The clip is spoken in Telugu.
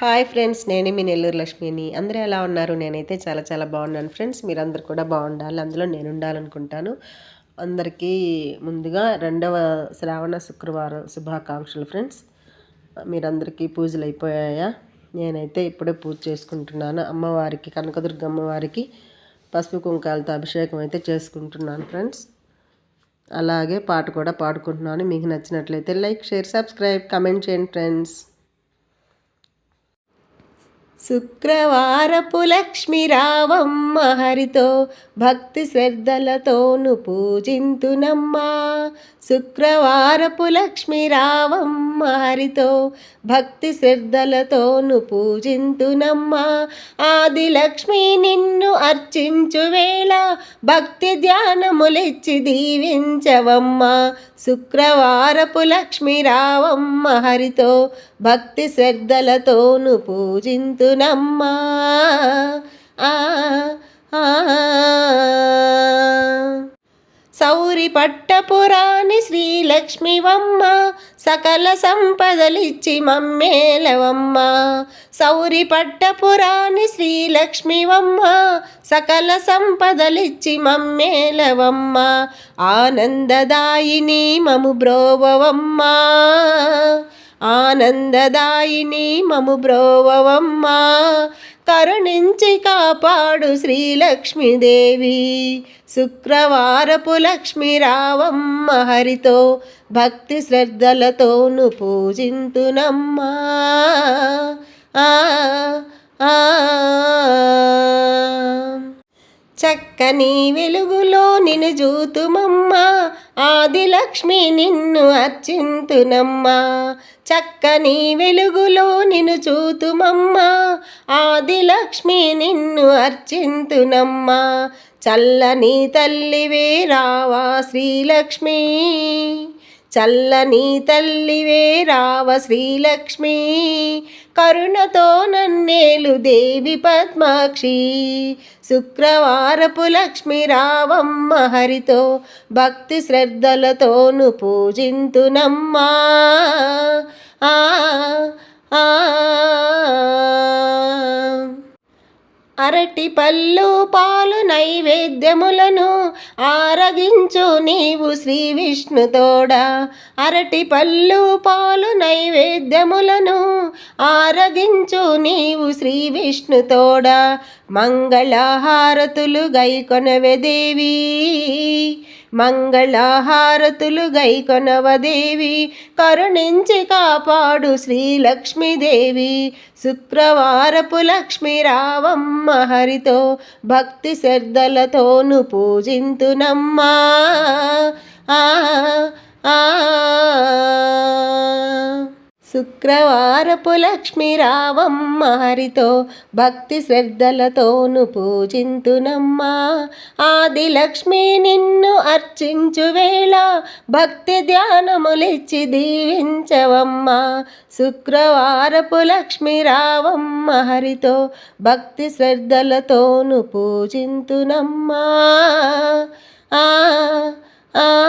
హాయ్ ఫ్రెండ్స్ నేను మీ నెల్లూరు లక్ష్మిని. అందరూ ఎలా ఉన్నారు? నేనైతే చాలా చాలా బాగున్నాను ఫ్రెండ్స్. మీరందరూ కూడా బాగుండాలి. అందులో నేను ఉండాలనుకుంటాను. అందరికీ ముందుగా రెండవ శ్రావణ శుక్రవారం శుభాకాంక్షలు ఫ్రెండ్స్. మీరందరికీ పూజలు అయిపోయాయా? నేనైతే ఇప్పుడే పూజ చేసుకుంటున్నాను. అమ్మవారికి కనకదుర్గ అమ్మవారికి పసుపు కుంకాలతో అభిషేకం అయితే చేసుకుంటున్నాను ఫ్రెండ్స్. అలాగే పాట కూడా పాడుకుంటున్నాను. మీకు నచ్చినట్లయితే లైక్ షేర్ సబ్స్క్రైబ్ కమెంట్ చేయండి ఫ్రెండ్స్. శుక్రవారపు లక్ష్మీరావమ్మ హరితో భక్తి శ్రద్ధలతోను పూజింతునమ్మా. శుక్రవారపు లక్ష్మీరావమ్మ హరితో భక్తి శ్రద్ధలతోను పూజింతునమ్మా. ఆది లక్ష్మి నిన్ను అర్చించు వేళ భక్తి ధ్యానములిచ్చి దీవించవమ్మా. శుక్రవారపు లక్ష్మి రావమ్మ హరితో భక్తి శ్రద్ధలతోను పూజింతునమ్మా. ఆ సౌరి పట్టపురాణి శ్రీలక్ష్మివమ్మ సకల సంపదలిచ్చి మమ్మేలవమ్మ. సౌరి పట్టపురాణి శ్రీలక్ష్మివమ్మ సకల సంపదలిచ్చి మమ్మేలవమ్మ. ఆనందదాయిని మము బ్రోవవమ్మా. ఆనందదాయిని మము బ్రోవవమ్మా. కరుణించి కాపాడు శ్రీలక్ష్మీదేవి. శుక్రవారపు లక్ష్మి రావమ్మ హరితో భక్తి శ్రద్ధలతోను పూజింతునమ్మా. ఆ చక్కని వెలుగులో నిను జూతుమమ్మ లక్ష్మి నిన్ను అర్చింతునమ్మా. చక్కని వెలుగులో నిన్ను చూతుమమ్మా. ఆదిలక్ష్మి నిన్ను అర్చింతునమ్మా. చల్లని తల్లివే రావా శ్రీలక్ష్మి. చల్లని తల్లివే రావ శ్రీలక్ష్మి. కరుణతో నన్నేలు దేవి పద్మాక్షి. శుక్రవారపు లక్ష్మి రావమ్మ హరితో భక్తి శ్రద్ధలతోను పూజింతునమ్మా. అరటి పళ్ళు పాలు నైవేద్యములను ఆరగించు నీవు శ్రీ విష్ణుతోడ అరటి పళ్ళు పాలు నైవేద్యములను ఆరగించు నీవు శ్రీ విష్ణుతోడ మంగళహారతులు గైకొనవే దేవి. మంగళహారతులు గైకొనవదేవి కరుణించి కాపాడు శ్రీలక్ష్మీదేవి. శుక్రవారపు లక్ష్మి రావమ్మ హరితో భక్తి శ్రద్ధలతోను పూజింతునమ్మా. ఆ ఆ. శుక్రవారపు లక్ష్మి హరితో భక్తి శ్రద్ధలతోను పూజింతునమ్మా. ఆది లక్ష్మి నిన్ను అర్చించు వేళ భక్తి ధ్యానములిచ్చి దీవించవమ్మా. శుక్రవారపు లక్ష్మి రావమ్మ హరితో భక్తి శ్రద్ధలతోను పూజింతునమ్మా. ఆ ఆ.